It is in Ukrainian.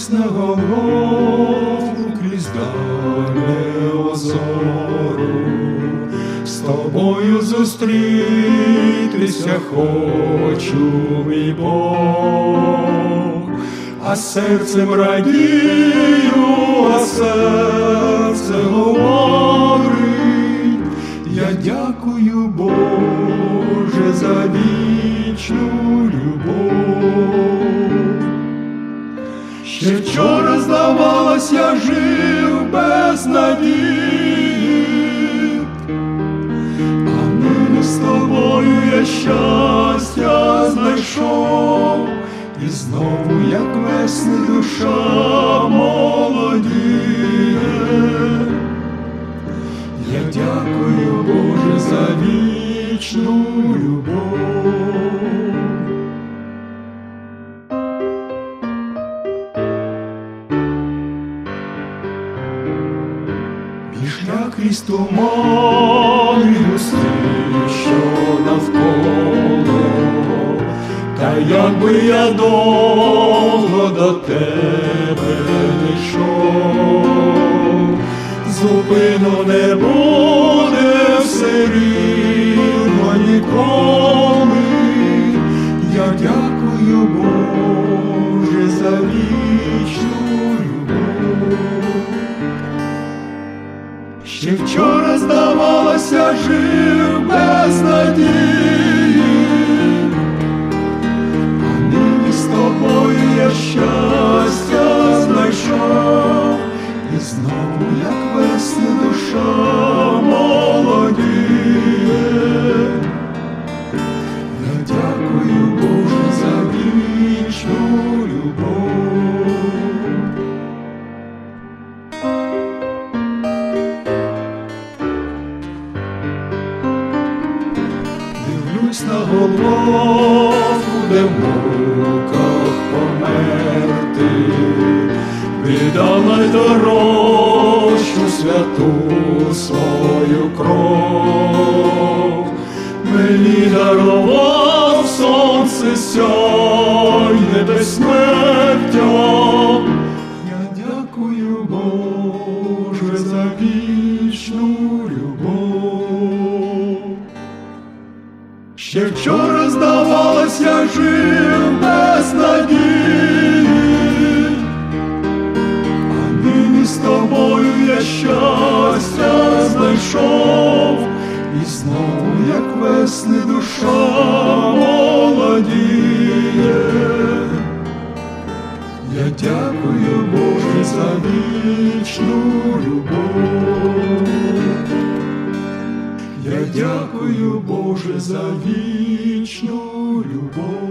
Дивлюсь на крізь дальне озору, з тобою зустрітися хочу, мій Бог, а серцем радію, а серце говорить, я дякую, Боже, за вічну любов. Ще вчора здавалось, я жив без надії, а нині з тобою я щастя знайшов, і знову, як весни душа молодіє. Я дякую, Боже, за вічну любов. Пішля крізь туман і що навколо, та якби я довго до тебе не йшов, зупину не буде все рівно ніколи. Я дякую, Боже, за вічну Ще вчора здавалося, жив без надії, Дивлюсь на голову, де в муках померти, віддала й дорожчу святу свою кров, мені дарував сонце сяйне безсмертя. Я дякую, Боже, за вічну любов. Ще вчора здавалось, я жив без надії, а нині з тобою я щастя знайшов, і знову, як весни душа молодіє. Я дякую, Боже, за вічну любов дякую, Боже, за вічну любов.